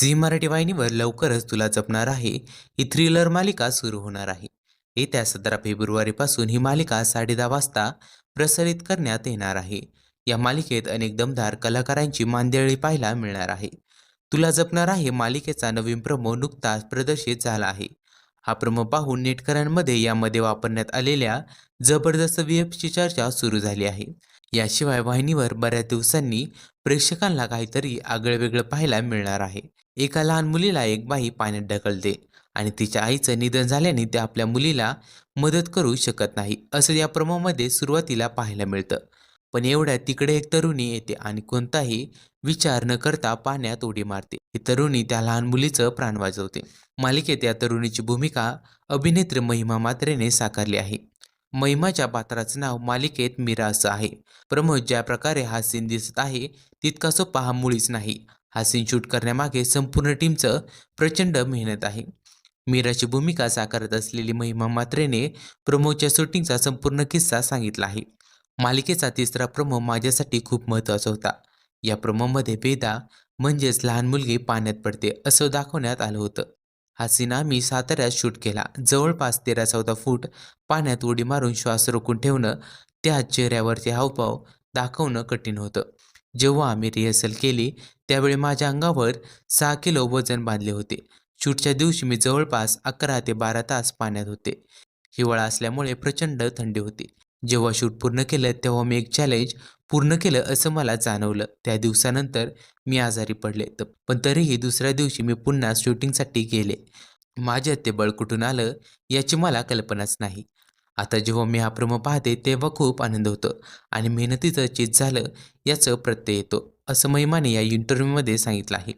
Zee Marathi वाहिनीवर लवकरच तुला जपणार आहे. ही थ्रिलर मालिका सुरू होणार आहे. येत्या सतरा फेब्रुवारीपासून ही मालिका साडे दहा वाजता प्रसारित करण्यात येणार आहे. या मालिकेत अनेक दमदार कलाकारांची मांदेळी पाहायला मिळणार आहे. तुला जपणार आहे मालिकेचा नवीन प्रमो नुकताच प्रदर्शित झाला आहे. हा प्रमो पाहून नेटकऱ्यांमध्ये यामध्ये वापरण्यात आलेल्या जबरदस्त व्हीएफची चर्चा सुरू झाली आहे. याशिवाय वाहिनीवर बऱ्याच दिवसांनी प्रेक्षकांना काहीतरी आगळंवेगळं पाहायला मिळणार आहे. एका लहान मुलीला एक बाई पाण्यात ढकलते आणि तिच्या आईचं निधन झाल्याने ते आपल्या मुलीला मदत करू शकत नाही असं या प्रमोमध्ये सुरुवातीला पाहायला मिळतं. पण एवढ्या तिकडे एक तरुणी येते आणि कोणताही विचार न करता पाण्यात उडी मारते. ही तरुणी त्या लहान मुलीचं प्राण वाजवते मालिकेत या तरुणीची भूमिका अभिनेत्री महिमा मात्रेने साकारली आहे. महिमाच्या पात्राचं नाव मालिकेत मीरा असं आहे. प्रमोद ज्या प्रकारे हा सीन दिसत आहे तितका सोपा हा मुळीच नाही. हा सीन शूट करण्यामागे संपूर्ण टीमचं प्रचंड मेहनत आहे. मीराची भूमिका साकारत असलेली महिमा मात्रेने प्रमोच्या शूटिंगचा संपूर्ण किस्सा सांगितला आहे. मालिकेचा तिसरा प्रमो माझ्यासाठी खूप महत्त्वाचा होता. या प्रमोमध्ये वेदा म्हणजेच लहान मुलगी पाण्यात पडते असं दाखवण्यात आलं होतं. हा सीन आम्ही साताऱ्यात शूट केला. जवळपास तेरा चौदा फूट पाण्यात उडी मारून श्वास रोखून ठेवणं त्या चेहऱ्यावरचे हावभाव दाखवणं कठीण होतं. जेव्हा आम्ही रिहर्सल केली त्यावेळी माझ्या अंगावर सहा किलो वजन बांधले होते. शूटच्या दिवशी मी जवळपास अकरा ते बारा तास पाण्यात होते. हिवाळा असल्यामुळे प्रचंड थंडी होती. जेव्हा शूट पूर्ण केलं तेव्हा मी एक चॅलेंज पूर्ण केलं असं मला जाणवलं. त्या दिवसानंतर मी आजारी पडले. तर पण तरीही दुसऱ्या दिवशी मी पुन्हा शूटिंगसाठी गेले. माझ्यात ते बळ कुठून आलं याची मला कल्पनाच नाही. आता जेव्हा मी हा प्रोमो पाहते तेव्हा खूप आनंद होतो आणि मेहनतीचं चीज झालं याचं प्रत्यय येतो असं महिमाने या इंटरव्ह्यूमध्ये सांगितलं आहे.